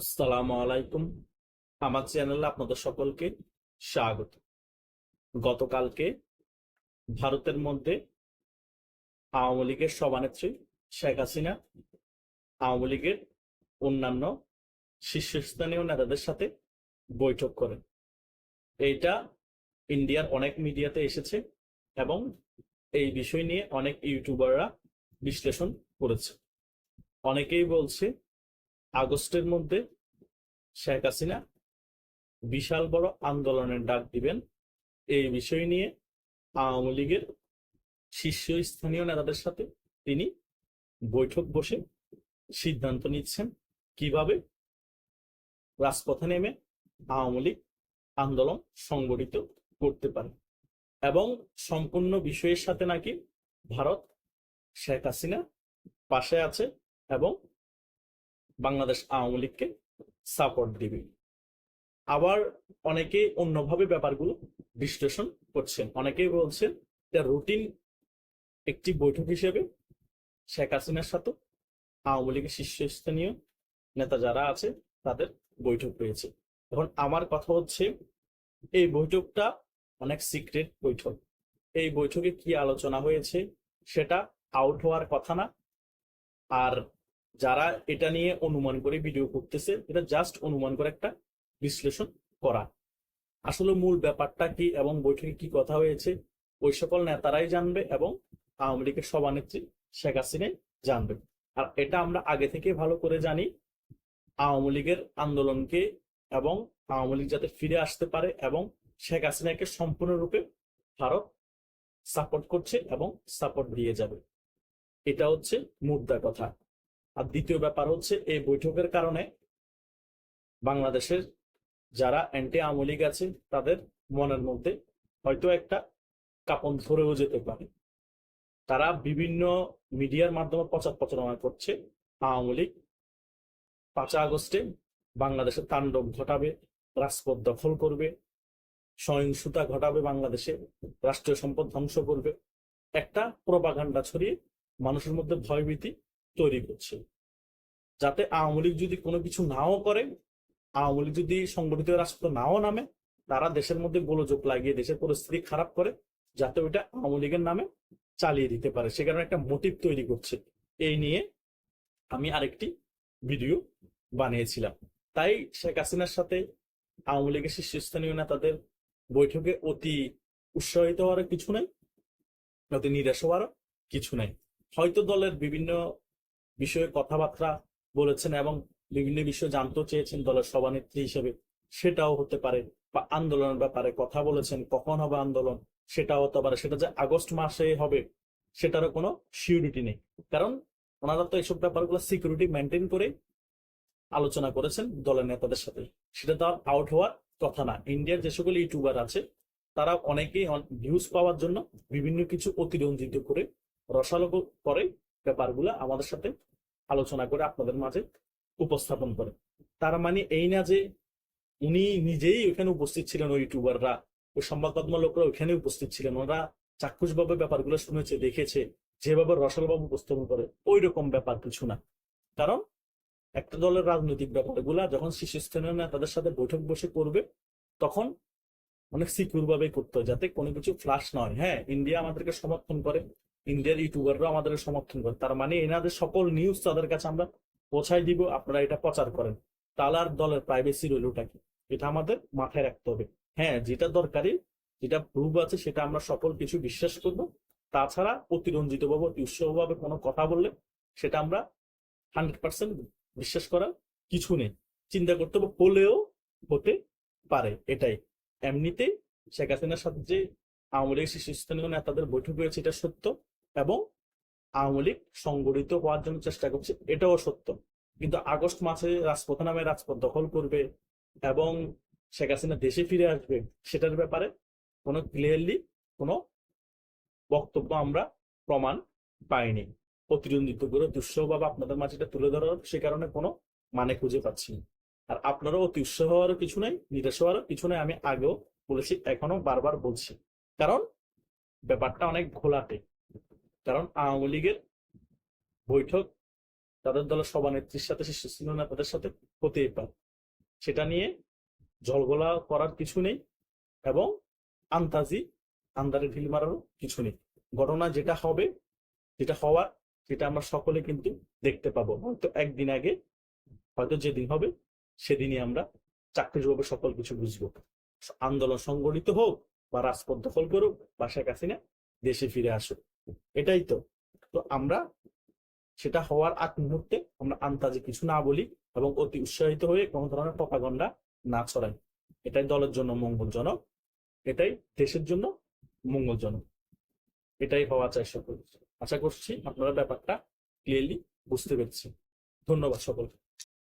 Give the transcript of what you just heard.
আসসালামু আলাইকুম। আমার চ্যানেলে আপনাদের সকলকে স্বাগত। গতকালকে ভারতের মধ্যে আওয়ামী লীগের সভানেত্রী শেখ হাসিনা, আওয়ামী লীগের অন্যান্য শীর্ষস্থানীয় নেতাদের সাথে বৈঠক করেন। এইটা ইন্ডিয়ার অনেক মিডিয়াতে এসেছে এবং এই বিষয় নিয়ে অনেক ইউটিউবাররা বিশ্লেষণ করেছে। অনেকেই বলছে আগস্টের মধ্যে শেখ হাসিনা বিশাল বড় আন্দোলনের ডাক দিবেন। এই বিষয় নিয়ে আওয়ামী লীগের শীর্ষস্থানীয় নেতাদের সাথে তিনি বৈঠক বসে সিদ্ধান্ত নিচ্ছেন কীভাবে রাজপথে নেমে আওয়ামী লীগ আন্দোলন সংগঠিত করতে পারে এবং সম্পূর্ণ বিষয়ের সাথে নাকি ভারত শেখ হাসিনা পাশে আছে এবং বাংলাদেশ আওয়ামী লীগকে সাপোর্ট দিবে। আবার অনেকে অন্যভাবে ব্যাপারগুলো বিশ্লেষণ করছেন। অনেকেই বলছেন এটা রুটিন একটি বৈঠক হিসেবে শেখ হাসিনার সাথে আওয়ামী লীগের শীর্ষস্থানীয় নেতা যারা আছে তাদের বৈঠক হয়েছে এখন আমার কথা হচ্ছে এই বৈঠকটা অনেক সিক্রেট বৈঠক। এই বৈঠকে কি আলোচনা হয়েছে সেটা আউট হওয়ার কথা না। আর যারা এটা নিয়ে অনুমান করে ভিডিও করতেছে এটা জাস্ট অনুমান করে একটা বিশ্লেষণ করা। আসলে মূল ব্যাপারটা কি এবং বৈঠকে কি কথা হয়েছে, ওই সকল নেতারাই জানবে এবং আওয়ামী লীগের সভানেত্রী শেখ হাসিনাই জানবে। আর এটা আমরা আগে থেকে ভালো করে জানি, আওয়ামী লীগের আন্দোলনকে এবং আওয়ামী লীগ যাতে ফিরে আসতে পারে এবং শেখ হাসিনাকে সম্পূর্ণরূপে ভারত সাপোর্ট করছে এবং সাপোর্ট দিয়ে যাবে। এটা হচ্ছে মুদ্রা কথা। আর দ্বিতীয় ব্যাপার হচ্ছে এই বৈঠকের কারণে বাংলাদেশের যারা অ্যান্টি আওয়ামী লীগ আছে, তাদের মনের মধ্যে হয়তো একটা কাপন ধরেও যেতে পারে। তারা বিভিন্ন মিডিয়ার মাধ্যমে প্রচার প্রচারণা করছে, আওয়ামী লীগ পাঁচা আগস্টে বাংলাদেশে তাণ্ডব ঘটাবে, রাজপথ দখল করবে, সহিংসতা ঘটাবে বাংলাদেশে, রাষ্ট্রীয় সম্পদ ধ্বংস করবে। একটা প্রবাগান্ডা ছড়িয়ে মানুষের মধ্যে ভয়ভীতি তৈরি করছে। যাতে আওয়ামী লীগ যদি কোনো কিছু নাও করে, আওয়ামী লীগ যদি সংগঠিত রাষ্ট্র নাও নামে, তারা দেশের মধ্যে গোলযোগ লাগিয়ে দেশের পরিস্থিতি খারাপ করে, যাতে ওইটা আওয়ামী লীগের নামে চালিয়ে দিতে পারে। সে কারণে একটা মোটিভ তৈরি করছে। এই নিয়ে আমি আরেকটি ভিডিও বানিয়েছিলাম। তাই শেখ হাসিনার সাথে আওয়ামী লীগের শীর্ষস্থানীয় নেতাদের বৈঠকে অতি উৎসাহিত হওয়ার কিছু নাই, অতি নিরাশ হওয়ারও কিছু নাই। হয়তো দলের বিভিন্ন বিষয়ে কথাবার্তা বলেছেন এবং বিভিন্ন বিষয় জানতে চেয়েছেন দলের সভানেত্রী হিসেবে। সেটাও হতে পারে বা আন্দোলনের ব্যাপারে কথা বলেছেন, কখন হবে আন্দোলন, সেটাও হতে পারে। সেটা যে আগস্ট মাসে হবে, সেটারও কোনো সিউরিটি নেই। কারণ ওনারা তো এইসব ব্যাপারগুলো সিকিউরিটি মেনটেন করে আলোচনা করেছেন দলের নেতাদের সাথে। সেটা তো আউট হওয়ার কথা না। ইন্ডিয়ার যে সকল ইউটিউবার আছে, তারা অনেকেই ভিউজ পাওয়ার জন্য বিভিন্ন কিছু অতিরঞ্জিত করে, রসালো করে ব্যাপারগুলো আমাদের সাথে আলোচনা করে আপনাদের মাঝে উপস্থাপন করে। তার মানে এই না যে উনি নিজেই ওখানে উপস্থিত ছিলেন, ওই ইউটিউবাররা ওই সংবাদমাধ্যম লোকরা ওখানে উপস্থিত ছিলেন, ওরা চাক্ষুষভাবে ব্যাপারগুলো শুনেছে, দেখেছে, যেভাবে রসালবাবু উপস্থাপন করে ওই রকম ব্যাপার কিছু না। কারণ একটা দলের রাজনৈতিক ব্যাপারগুলা যখন শীর্ষস্থানীয় তাদের সাথে বৈঠক বসে করবে, তখন অনেক সিকিউর ভাবে করতে হয়, যাতে কোনো কিছু ফ্লাশ নয় হ্যাঁ। ইন্ডিয়া আমাদেরকে সমর্থন করে ইন্ডিয়ার ইউটিউবাররা আমাদের সমর্থন করে। তার মানে এনাদের সকল নিউজ তাদের কাছে আমরা পৌঁছাই দিব, আপনারা এটা প্রচার করেন। তাহলে আর দলের প্রাইভেসি রইলটা কি এটা আমাদের মাথায় রাখতে হবে। হ্যাঁ যেটা দরকারি, যেটা প্রুভ আছে, সেটা আমরা সকল কিছু বিশ্বাস করব। তাছাড়া অতিরঞ্জিত অতি উৎসাহভাবে কোনো কথা বললে সেটা আমরা হান্ড্রেড পার্সেন্ট বিশ্বাস করার কিছু নেই। চিন্তা করতে হবে, হলেও হতে পারে এটাই। এমনিতে শেখ হাসিনার সাথে যে আওয়ামী লীগ শীর্ষস্থানীয় নেতাদের বৈঠক হয়েছে, এটা সত্য। এবং আওয়ামী লীগ সংগঠিত হওয়ার জন্য চেষ্টা করছে, এটাও সত্য। কিন্তু আগস্ট মাসে রাজপথ নামে রাজপথ দখল করবে এবং শেখ হাসিনা দেশে ফিরে আসবে, সেটার ব্যাপারে কোনো ক্লিয়ারলি কোনো বক্তব্য আমরা প্রমাণ পাইনি। প্রতিদ্বন্দ্বিত্ব করে দুঃসহভাবে আপনাদের মাঝে এটা তুলে ধরার সে কারণে কোনো মানে খুঁজে পাচ্ছি আর আপনারাও অতি উৎসাহ হওয়ারও কিছু নাই, নিরাশ হওয়ারও কিছু নাই, আমি আগেও বলেছি এখনও বারবার বলছি। কারণ ব্যাপারটা অনেক ঘোলাটে। কারণ আওয়ামী লীগের বৈঠক তাদের দলের সভানেত্রীর সাথে শীর্ষস্থানীয় নেতাদের সাথে হতেই পারে। সেটা নিয়ে জলগোলা করার কিছু নেই এবং আন্তাজি আন্দারে ঢিল মারারও কিছু নেই। ঘটনা যেটা হবে, যেটা হওয়ার, সেটা আমরা সকলে কিন্তু দেখতে পাবো। হয়তো একদিন আগে, হয়তো যেদিন হবে, সেদিনই আমরা চাকরিভাবে সকল কিছু বুঝব। আন্দোলন সংগঠিত হোক বা রাজপথ দখল করুক বা শেখ হাসিনা দেশে ফিরে আসুক। এটাই তো। তো আমরা সেটা হওয়ার আগ মুহূর্তে আমরা আন্তাজে কিছু না বলি এবং অতি উৎসাহিত হয়ে কোনো ধরনের পপাগন্ডা না ছড়াই। এটাই দলের জন্য মঙ্গলজনক, এটাই দেশের জন্য মঙ্গলজনক। এটাই হওয়া চাই সকল আশা করছি আপনারা ব্যাপারটা ক্লিয়ারলি বুঝতে পেরেছি ধন্যবাদ সকলকে।